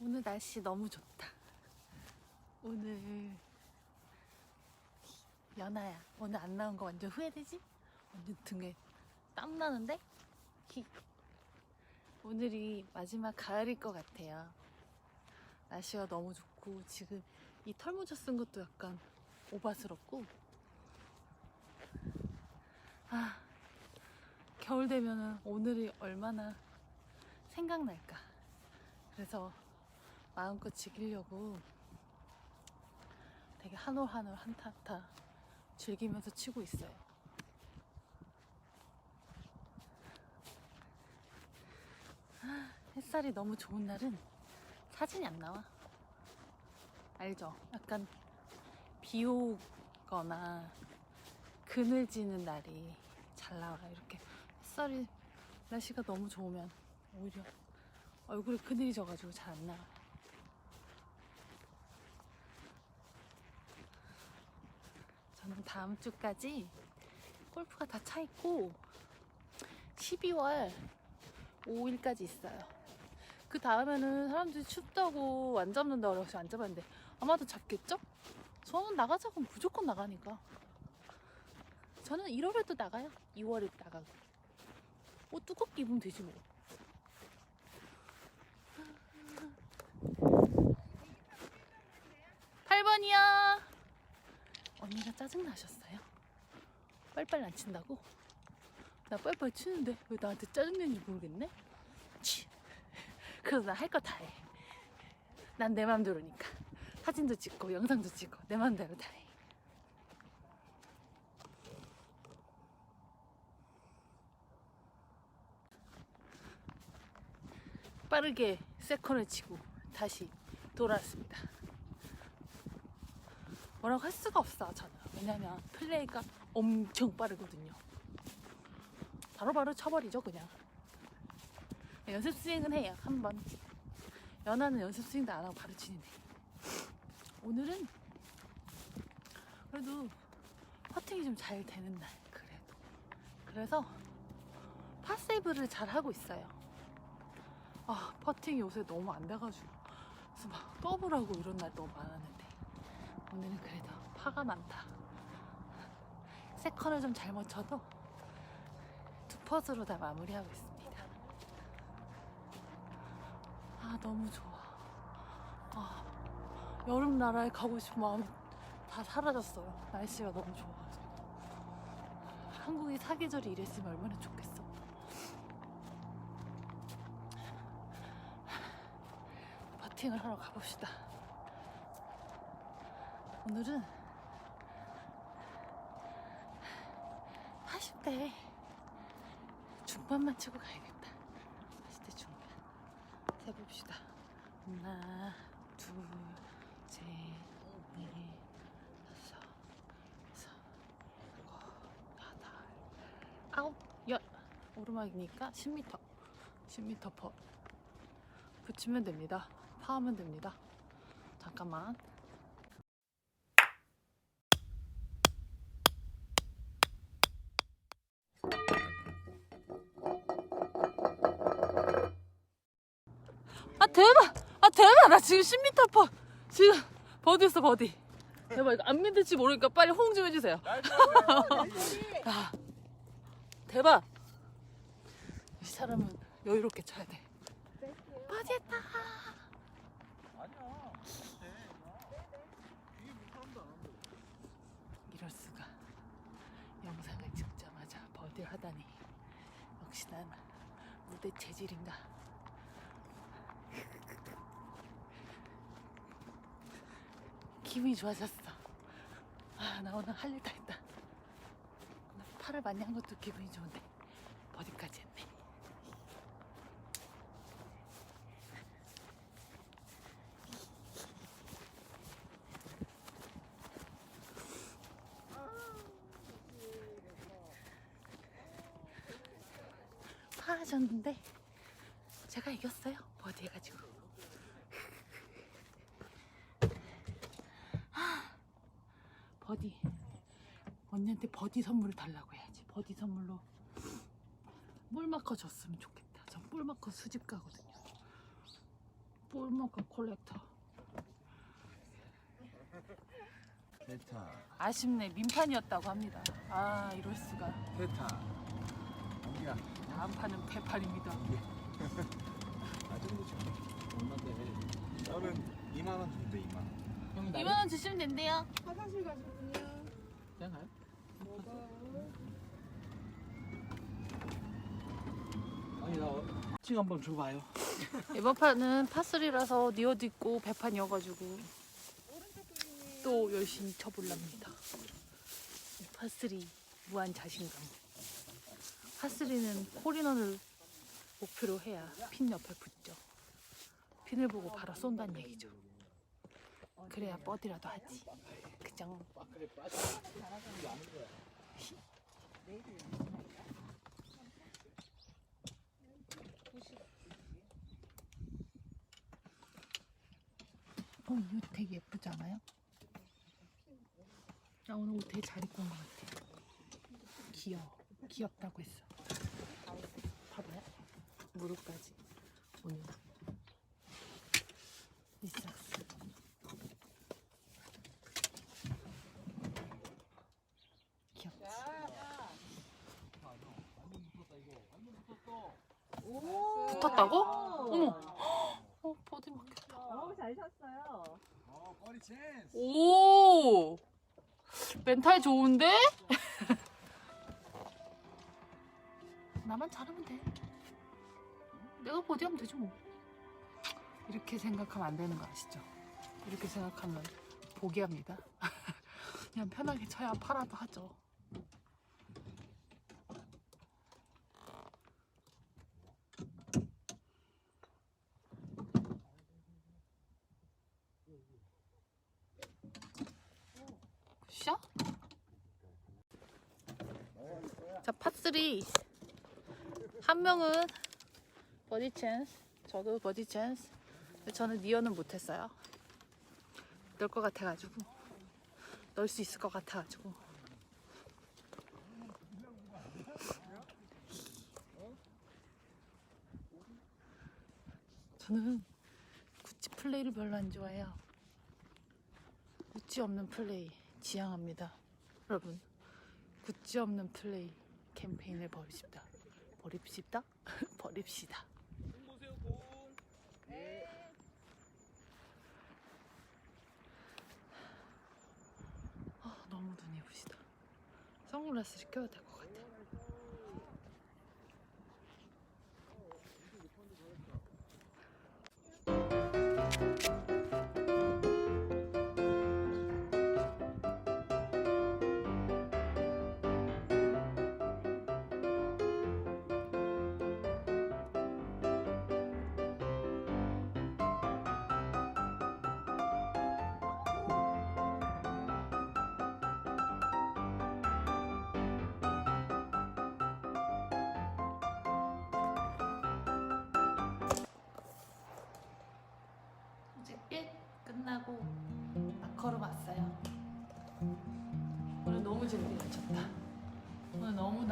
오늘 날씨 너무 좋다. 오늘 연아야 오늘 안 나온 거 완전 후회되지? 완전 등에 땀 나는데? 히. 오늘이 마지막 가을일 것 같아요. 날씨가 너무 좋고 지금 이 털모자 쓴 것도 약간 오바스럽고 아 겨울 되면은 오늘이 얼마나 생각날까 그래서 마음껏 즐기려고 되게 한올 한올 한타 한타 즐기면서 치고 있어요. 아, 햇살이 너무 좋은 날은 사진이 안 나와. 알죠? 약간 비 오거나 그늘지는 날이 잘 나와. 이렇게 햇살이 날씨가 너무 좋으면 오히려 얼굴에 그늘이 져가지고 잘 안 나와. 저는 다음 주까지 골프가 다 차 있고 12월 5일까지 있어요. 그 다음에는 사람들이 춥다고 안 잡는다 그래서 안 잡았는데 아마도 잡겠죠? 저는 나가자고 무조건 나가니까. 저는 1월에도 나가요. 2월에 나가고. 뭐 두껍게 입으면 되지 뭐. 8번이요. 언니가 짜증나셨어요? 빨빨 안 친다고? 나 빨빨 치는데 왜 나한테 짜증내는지 모르겠네? 치. 그래서 나 할 거 다 해. 난 내 맘대로니까. 사진도 찍고 영상도 찍고 내 맘대로 다 해. 빠르게 세컨을 치고 다시 돌아왔습니다. 뭐라고 할 수가 없어 저는. 왜냐면 플레이가 엄청 빠르거든요. 바로 바로 쳐버리죠 그냥. 연습 스윙은 해요 한번. 연하는 연습 스윙도 안 하고 바로 치는데. 오늘은 그래도 퍼팅이 좀 잘 되는 날 그래도. 그래서 파세이브를 잘 하고 있어요. 아 퍼팅이 요새 너무 안 돼가지고. 그래서 막 더블하고 이런 날 너무 많았는데 오늘은 그래도 파가 많다. 세컨을 좀 잘못 쳐도 두 퍼즈로 다 마무리하고 있습니다. 아 너무 좋아. 아 여름 나라에 가고 싶은 마음이 다 사라졌어요. 날씨가 너무 좋아가지고. 한국이 사계절이 이랬으면 얼마나 좋겠어. 버팅을 하러 가봅시다. 오늘은 80대 중반만 치고 가야겠다. 80대 중반. 세봅시다. 하나, 둘, 셋, 넷, 다섯, 여섯, 일곱, 여덟, 아홉, 열. 오르막이니까 10m. 10m 퍼. 붙이면 됩니다. 파하면 됩니다. 잠깐만. 대박! 아 대박! 나 지금 10m 퍼 지금 버디 했어 버디 대박 이거 안 믿을지 모르니까 빨리 호응 좀 해주세요 아, 대박 이 사람은 여유롭게 쳐야 돼 버디 했다 아니야. 이게 뭐 사람도 안 한다. 이럴 수가 영상을 찍자마자 버디 하다니 역시 난 무대 재질인가 기분이 좋아졌어. 아 나 오늘 할 일 다 했다. 나 팔을 많이 한 것도 기분이 좋은데 버디까지 했네. 파하셨는데 제가 이겼어요 버디 해가지고 버디. 언니한테 버디 선물을 달라고 해야지. 버디 선물로 볼 마커 줬으면 좋겠다. 전볼 마커 수집 가거든요. 볼모카 콜렉터. 베타. 아쉽네. 민판이었다고 합니다. 아 이럴 수가. 베타. 야 다음 판은 패판입니다. 아 정도 좀 얼마인데 나는 2만 원 준대 2만 원 형이 2만 원 주시면 된대요. 화장실 가시군요. 그냥 가요? 아니 나 지금 한번 줘봐요 이번 판은 파3라서 니어도 있고 배판이어가지고 또 열심히 쳐볼랍니다. 파3 무한 자신감. 파3는 홀인원을 목표로 해야 핀 옆에 붙죠. 핀을 보고 바로 쏜다는 얘기죠. 그래야 뻗이라도 하지. 그죠? 어, 이옷 되게 예쁘지 않아요? 나 오늘 옷 되게 잘 입고 온 것 같아. 귀여워. 귀엽다고 했어. 봐봐요. 무릎까지. 오늘. 미삭스. 귀엽지? 붙었다고? 어머. 어, 버디 막혔다. 어우 잘 샀어요. 어 버리 찬스 오! 멘탈 좋은데? 나만 잘하면 돼. 내가 보디하면 되죠 뭐. 이렇게 생각하면 안 되는 거 아시죠? 이렇게 생각하면 포기합니다. 그냥 편하게 쳐야 팔아도 하죠. 샷? 자, 파3. 한 명은 버디 찬스, 저도 버디 찬스. 저는 니어는 못했어요. 넣을 것 같아가지고. 넣을 수 있을 것 같아가지고. 저는 구찌 플레이를 별로 안 좋아해요. 구찌 없는 플레이 지향합니다. 여러분, 구찌 없는 플레이 캠페인을 벌입시다. 버립시다. 버립시다. 아, 너무 눈이 부시다. 선글라스를 껴야 될 것 같아.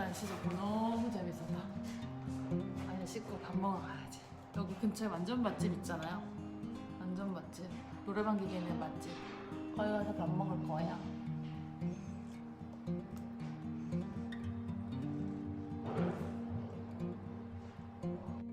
날씨 좋고 너무 재밌었다. 아니 씻고 밥 먹으러 가야지. 여기 근처에 완전 맛집 있잖아요. 완전 맛집. 노래방 기계 있는 맛집. 거기 가서 밥 먹을 거예요.